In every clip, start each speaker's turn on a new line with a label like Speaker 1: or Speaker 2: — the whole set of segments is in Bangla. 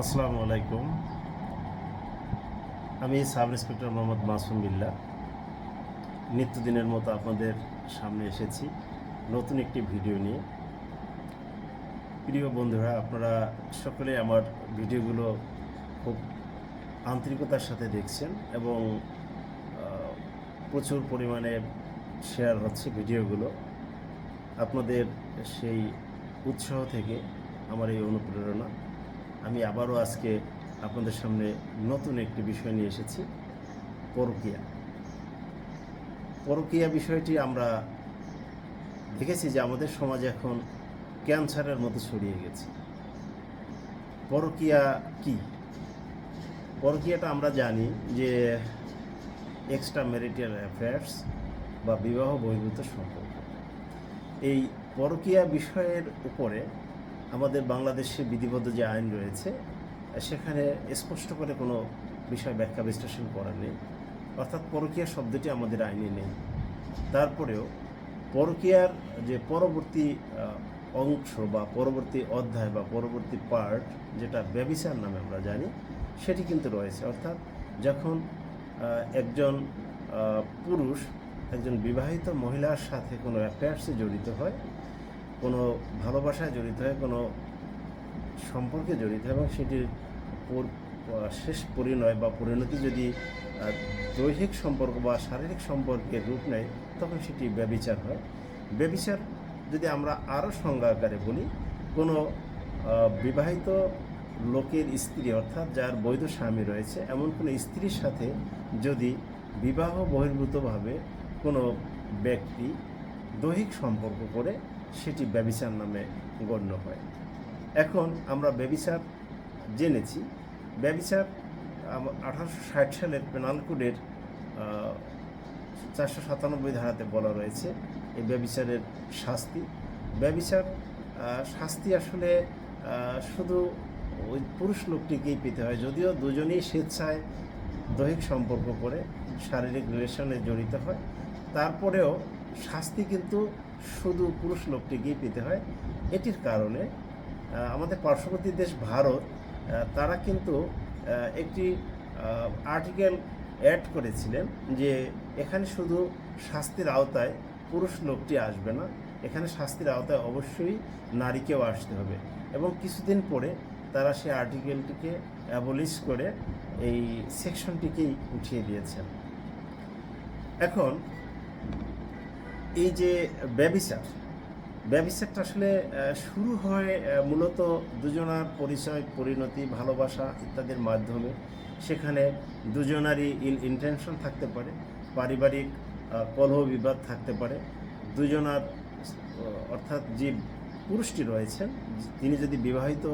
Speaker 1: আসসালামু আলাইকুম। আমি সাব ইন্সপেক্টর মোহাম্মদ মাসুম বিল্লা। নিত্যদিনের মতো আপনাদের সামনে এসেছি নতুন একটি ভিডিও নিয়ে। প্রিয় বন্ধুরা, আপনারা সকলে আমার ভিডিওগুলো খুব আন্তরিকতার সাথে দেখছেন এবং প্রচুর পরিমাণে শেয়ার হচ্ছে ভিডিওগুলো। আপনাদের সেই উৎসাহ থেকে আমার এই অনুপ্রেরণা। আমি আবারও আজকে আপনাদের সামনে নতুন একটি বিষয় নিয়ে এসেছি, পরকীয়া। পরকীয়া বিষয়টি আমরা দেখেছি যে আমাদের সমাজে এখন ক্যান্সারের মতো ছড়িয়ে গেছে। পরকীয়া কি? পরকীয়াটা আমরা জানি যে এক্সট্রা ম্যারিটাল অ্যাফেয়ার্স বা বিবাহ বহির্ভূত সম্পর্ক। এই পরকীয়া বিষয়ের উপরে আমাদের বাংলাদেশে বিধিবদ্ধ যে আইন রয়েছে, সেখানে স্পষ্ট করে কোনো বিষয় ব্যাখ্যা বিশ্লেষণ করা নেই। অর্থাৎ পরকীয়া শব্দটি আমাদের আইনে নেই। তারপরেও পরকীয়ার যে পরবর্তী অংশ বা পরবর্তী অধ্যায় বা পরবর্তী পার্ট, যেটা ব্যবিচার নামে আমরা জানি, সেটি কিন্তু রয়েছে। অর্থাৎ যখন একজন পুরুষ, একজন বিবাহিত মহিলার সাথে কোনো অ্যাফেয়ার্সে জড়িত হয় কোনো ভালোবাসায় জড়িত হয়, কোনো সম্পর্কে জড়িত হয় এবং সেটির শেষ পরিণয় বা পরিণতি যদি দৈহিক সম্পর্ক বা শারীরিক সম্পর্কের রূপ নেয়, তখন সেটি ব্যবিচার হয়। ব্যবিচার যদি আমরা আরও সংজ্ঞা আকারে বলি, কোনো বিবাহিত লোকের স্ত্রী অর্থাৎ যার বৈধ স্বামী রয়েছে, এমন কোনো স্ত্রীর সাথে যদি বিবাহ বহির্ভূতভাবে কোনো ব্যক্তি দৈহিক সম্পর্ক করে সেটি ব্যবিচার নামে গণ্য হয়। এখন আমরা ব্যবিচার জেনেছি। ব্যবিচার আঠারোশো ষাট সালের পেনাল কোডের চারশো সাতানব্বই ধারাতে বলা রয়েছে এই ব্যবিচারের শাস্তি। ব্যবিচার শাস্তি আসলে শুধু ওই পুরুষ লোকটিকেই পেতে হয়, যদিও দুজনেই স্বেচ্ছায় দৈহিক সম্পর্ক করে, শারীরিক রিলেশনে জড়িত হয়। তারপরেও শাস্তি কিন্তু শুধু পুরুষ লোকটিকেই পেতে হয়। এটির কারণে আমাদের পার্শ্ববর্তী দেশ ভারত তারা কিন্তু একটি আর্টিকেল অ্যাড করেছিলেন যে এখানে শুধু শাস্তির আওতায় পুরুষ লোকটি আসবে না, এখানে শাস্তির আওতায় অবশ্যই নারীকেও আসতে হবে। এবং কিছুদিন পরে তারা সেই আর্টিকেলটিকে অ্যাবলিশ করে এই সেকশনটিকেই উঠিয়ে দিয়েছেন। এখন এই যে ব্যবিচার, ব্যবিচারটা আসলে শুরু হয় মূলত দুজনার পরিচয়, পরিণতি, ভালোবাসা ইত্যাদির মাধ্যমে। সেখানে দুজনারই ইল ইন্টেনশন থাকতে পারে, পারিবারিক কলহ বিবাদ থাকতে পারে। দুজনার অর্থাৎ যে পুরুষটি রয়েছেন, তিনি যদি বিবাহিত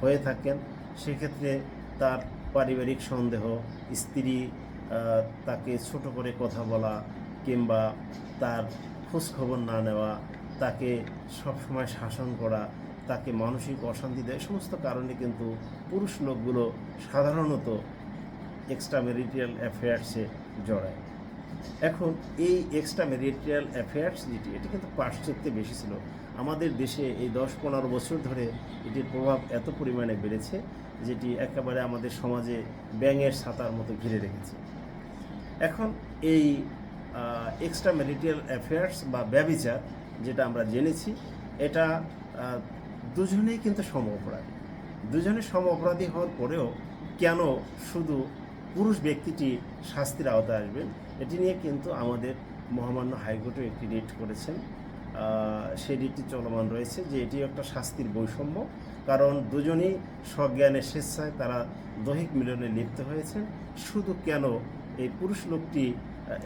Speaker 1: হয়ে থাকেন, সেক্ষেত্রে তার পারিবারিক সন্দেহ, স্ত্রী তাকে ছোট করে কথা বলা কিংবা তার খোঁজখবর না নেওয়া, তাকে সবসময় শাসন করা, তাকে মানসিক অশান্তি দেয় সমস্ত কারণে কিন্তু পুরুষ লোকগুলো সাধারণত এক্সট্রা ম্যারিটাল অ্যাফেয়ার্সে জড়ায়। এখন এই এক্সট্রা ম্যারিটাল অ্যাফেয়ার্স যেটি, এটি কিন্তু পাশ্চাত্যে বেশি ছিল। আমাদের দেশে এই দশ পনেরো বছর ধরে এটির প্রভাব এত পরিমাণে বেড়েছে, যেটি একেবারে আমাদের সমাজে ব্যাঙের ছাতার মতো ঘিরে রেখেছে। এখন এই এক্সট্রা ম্যারিটাল অ্যাফেয়ার্স বা ব্যবিচার যেটা আমরা জেনেছি, এটা দুজনেই কিন্তু সম অপরাধী। দুজনে সম অপরাধী হওয়ার পরেও কেন শুধু পুরুষ ব্যক্তিটি শাস্তির আওতায় আসবেন এটি নিয়ে কিন্তু আমাদের মহামান্য হাইকোর্টও একটি রিট করেছেন। সেই রিটটি চলমান রয়েছে যে এটি একটা শাস্তির বৈষম্য, কারণ দুজনেই সজ্ঞানের স্বেচ্ছায় তারা দৈহিক মিলনে লিপ্ত হয়েছেন। শুধু কেন এই পুরুষ লোকটি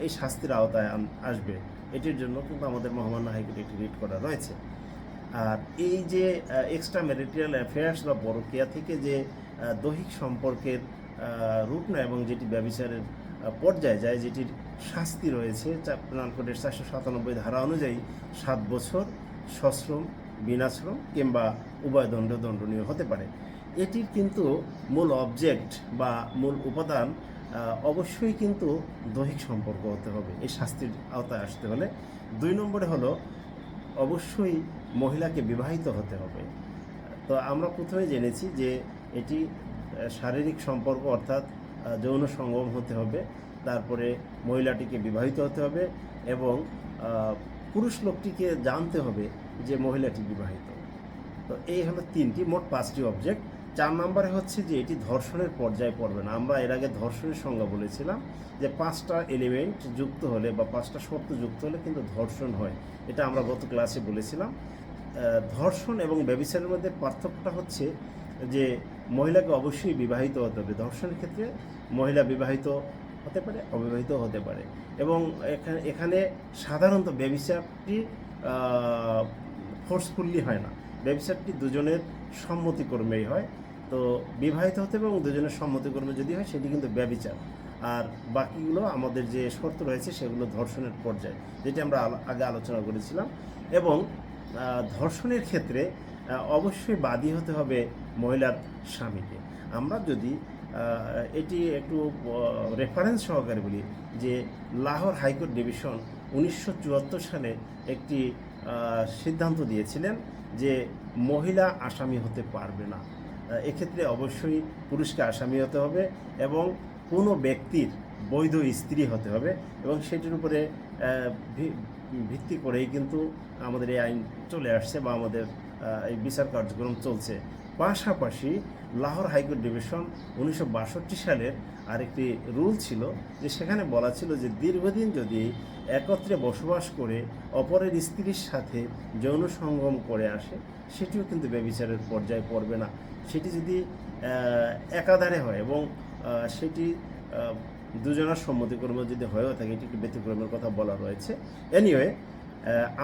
Speaker 1: এই শাস্তির আওতায় আসবে। এটির জন্য কিন্তু আমাদের মহামান্য হাইকোর্টে একটি রিট করা রয়েছে। আর এই যে এক্সট্রা ম্যারিটাল অ্যাফেয়ার্স বা পরকীয়া থেকে যে দৈহিক সম্পর্কের রূপ নেয় এবং যেটি ব্যবিচারের পর্যায়ে যায়, যেটির শাস্তি রয়েছে পেনাল কোডের চারশো সাতানব্বই ধারা অনুযায়ী সাত বছর সশ্রম, বিনাশ্রম কিংবা উভয় দণ্ড দণ্ডনীয় হতে পারে। এটির কিন্তু মূল অবজেক্ট বা মূল উপাদান অবশ্যই কিন্তু দৈহিক সম্পর্ক হতে হবে, এই শাস্তির আওতায় আসতে হলে। দুই নম্বরে হলো, অবশ্যই মহিলাকে বিবাহিত হতে হবে। তো আমরা প্রথমে জেনেছি যে এটি শারীরিক সম্পর্ক অর্থাৎ যৌন সঙ্গম হতে হবে, তারপরে মহিলাটিকে বিবাহিত হতে হবে এবং পুরুষ লোকটিকে জানতে হবে যে মহিলাটি বিবাহিত। তো এই হলো তিনটি, মোট পাঁচটি অবজেক্ট চার নম্বরে হচ্ছে যে এটি ধর্ষণের পর্যায়ে পড়বে না। আমরা এর আগে ধর্ষণের সংজ্ঞা বলেছিলাম যে পাঁচটা এলিমেন্ট যুক্ত হলে বা পাঁচটা শর্ত যুক্ত হলে কিন্তু ধর্ষণ হয়। এটা আমরা গত ক্লাসে বলেছিলাম। ধর্ষণ এবং ব্যবিচারের মধ্যে পার্থক্যটা হচ্ছে যে মহিলাকে অবশ্যই বিবাহিত হতে হবে। ধর্ষণের ক্ষেত্রে মহিলা বিবাহিত হতে পারে, অবিবাহিত হতে পারে। এবং এখানে এখানে সাধারণত ব্যবিচারটি ফোর্সফুল্লি হয় না। ব্যবসাটি দুজনের সম্মতিক্রমেই হয়। তো বিবাহিত হতে হবে এবং দুজনের সম্মতিক্রমে যদি হয়, সেটি কিন্তু ব্যবিচার। আর বাকিগুলো আমাদের যে শর্ত রয়েছে, সেগুলো ধর্ষণের পর্যায়ে, যেটি আমরা আগে আলোচনা করেছিলাম। এবং ধর্ষণের ক্ষেত্রে অবশ্যই বাদী হতে হবে মহিলার স্বামীকে। আমরা যদি এটি একটু রেফারেন্স সহকারে বলি যে, লাহোর হাইকোর্ট ডিভিশন উনিশশো চুয়াত্তর সালে একটি সিদ্ধান্ত দিয়েছিলেন যে মহিলা আসামি হতে পারবে না। এক্ষেত্রে অবশ্যই পুরুষকে আসামি হতে হবে এবং কোনো ব্যক্তির বৈধ স্ত্রী হতে হবে এবং সেটির উপরে ভিত্তি করেই কিন্তু আমাদের এই আইন চলে আসছে বা আমাদের এই বিচার কার্যক্রম চলছে। পাশাপাশি লাহোর হাইকোর্ট ডিভিশন উনিশশো বাষট্টি সালের আরেকটি রুল ছিল যে সেখানে বলা ছিল যে দীর্ঘদিন যদি একত্রে বসবাস করে অপরের স্ত্রীর সাথে যৌন সঙ্গম করে আসে, সেটিও কিন্তু ব্যবিচারের পর্যায়ে পড়বে না। সেটি যদি একাধারে হয় এবং সেটি দুজনের সম্মতিক্রমে যদি হয়েও থাকে, এটি একটি ব্যতিক্রমের কথা বলা রয়েছে এনিওয়ে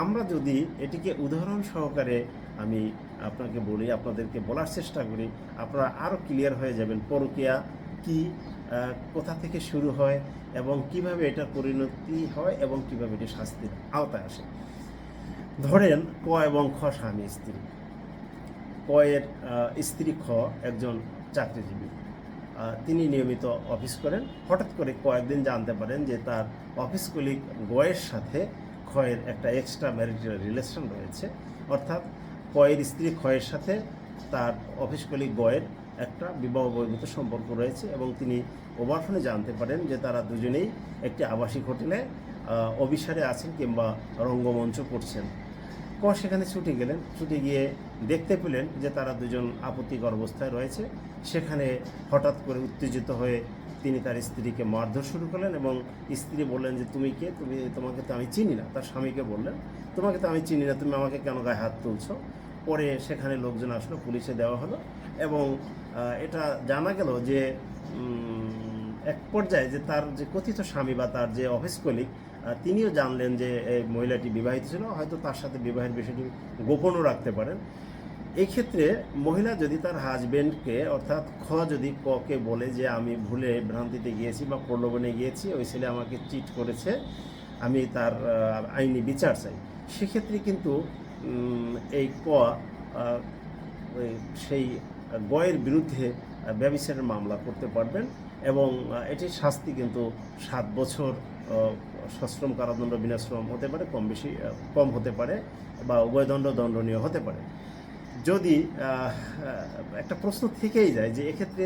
Speaker 1: আমরা যদি এটিকে উদাহরণ সহকারে আমি আপনাকে বলি, আপনাদেরকে বলার চেষ্টা করি, আপনারা আরও ক্লিয়ার হয়ে যাবেন পরকিয়া কি কোথা থেকে শুরু হয় এবং কীভাবে এটা পরিণতি হয় এবং কীভাবে এটি শাস্তির আওতায় আসে। ধরেন ক এবং খ স্বামী স্ত্রী। ক এর আহ, স্ত্রী খ একজন চাকরিজীবী। তিনি নিয়মিত অফিস করেন। হঠাৎ করে কয়েকদিন জানতে পারেন যে তার অফিস কলিগ গয়ের সাথে ক্ষয়ের একটা এক্সট্রা ম্যারিটাল রিলেশন রয়েছে। অর্থাৎ কয়ের স্ত্রী ক্ষয়ের সাথে তার অফিস কলিগ গয়ের একটা বিবাহ বহির্ভূত সম্পর্ক রয়েছে এবং তিনি ওভারফোনে জানতে পারেন যে তারা দুজনেই একটি আবাসিক হোটেলে আহ, অবিসারে আছেন কিংবা রঙ্গমঞ্চ করছেন। ক সেখানে ছুটে গেলেন। ছুটে গিয়ে দেখতে পেলেন যে তারা দুজন আপত্তিকর অবস্থায় রয়েছে। সেখানে হঠাৎ করে উত্তেজিত হয়ে তিনি তার স্ত্রীকে মারধর শুরু করলেন এবং স্ত্রী বললেন যে, তুমি কে? তুমি, তোমাকে তো আমি চিনি না। তার স্বামীকে বললেন, তোমাকে তো আমি চিনি না, তুমি আমাকে কেন গায়ে হাত তুলছো? পরে সেখানে লোকজন আসলো, পুলিশে দেওয়া হলো এবং এটা জানা গেল যে এক পর্যায়ে যে তার যে কথিত স্বামী বা তার যে অফিস কলিগ তিনিও জানলেন যে এই মহিলাটি বিবাহিত ছিল হয়তো তার সাথে বিবাহের বিষয়টি গোপনও রাখতে পারেন। এই ক্ষেত্রে মহিলা যদি তার হাজবেন্ডকে অর্থাৎ খ যদি ককে বলে যে আমি ভুলে ভ্রান্তিতে গিয়েছি বা প্রলোভনে গিয়েছি ওই ছেলে আমাকে চিট করেছে আমি তার আইনি বিচার চাই সেক্ষেত্রে কিন্তু এই ক সেই গয়ের বিরুদ্ধে আহ, মামলা করতে পারবেন। এবং এটির শাস্তি কিন্তু সাত বছর সশ্রম কারাদণ্ড বিনাশ্রম হতে পারে, কম বেশি কম হতে পারে বা উভয়দণ্ড দণ্ডনীয় হতে পারে। যদি একটা প্রশ্ন থেকেই যায় যে এক্ষেত্রে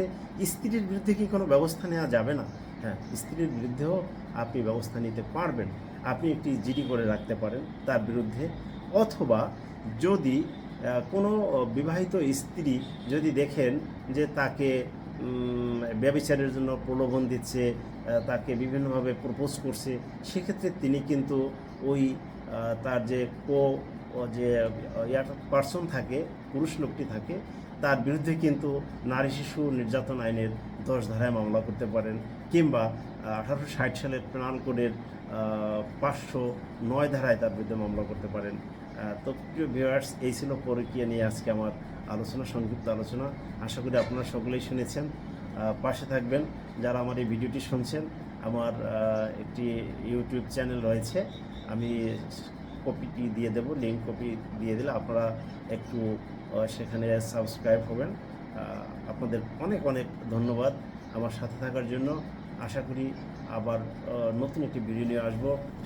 Speaker 1: স্ত্রীর বিরুদ্ধে কি কোনো ব্যবস্থা নেওয়া যাবে না? হ্যাঁ স্ত্রীর বিরুদ্ধেও আপনি ব্যবস্থা নিতে পারবেন। আপনি একটি জিডি করে রাখতে পারেন তার বিরুদ্ধে। অথবা যদি কোনো বিবাহিত স্ত্রী যদি দেখেন যে তাকে উম, ব্যভিচারের জন্য প্রলোভন দিচ্ছে তাকে বিভিন্নভাবে প্রপোজ করছে সেক্ষেত্রে তিনি কিন্তু ওই তার যে কো যে পার্সন থাকে পুরুষ লোকটি থাকে তার বিরুদ্ধে কিন্তু নারী শিশু নির্যাতন আইনের দশ ধারায় মামলা করতে পারেন কিংবা আঠারোশো ষাট সালের পেনাল কোডের পাঁচশো নয় ধারায় তার বিরুদ্ধে মামলা করতে পারেন। তো প্রিয় ভিউয়ার্স এই ছিল পরকীয়া নিয়ে আজকে আমার আলোচনা, সংক্ষিপ্ত আলোচনা। আশা করি আপনারা সকলেই শুনেছেন। পাশে থাকবেন যারা আমার এই ভিডিওটি শুনছেন। আমার একটি ইউটিউব চ্যানেল রয়েছে। আমি কপিটি দিয়ে দেব লিঙ্ক কপি দিয়ে দিলে আপনারা একটু সেখানে সাবস্ক্রাইব হবেন। আপনাদের অনেক অনেক ধন্যবাদ আমার সাথে থাকার জন্য। আশা করি আবার নতুন একটি ভিডিও নিয়ে আসব।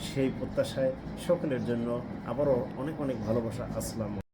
Speaker 1: সেই প্রত্যাশায় সকলের জন্য আবারও অনেক অনেক ভালোবাসা। আসসালাম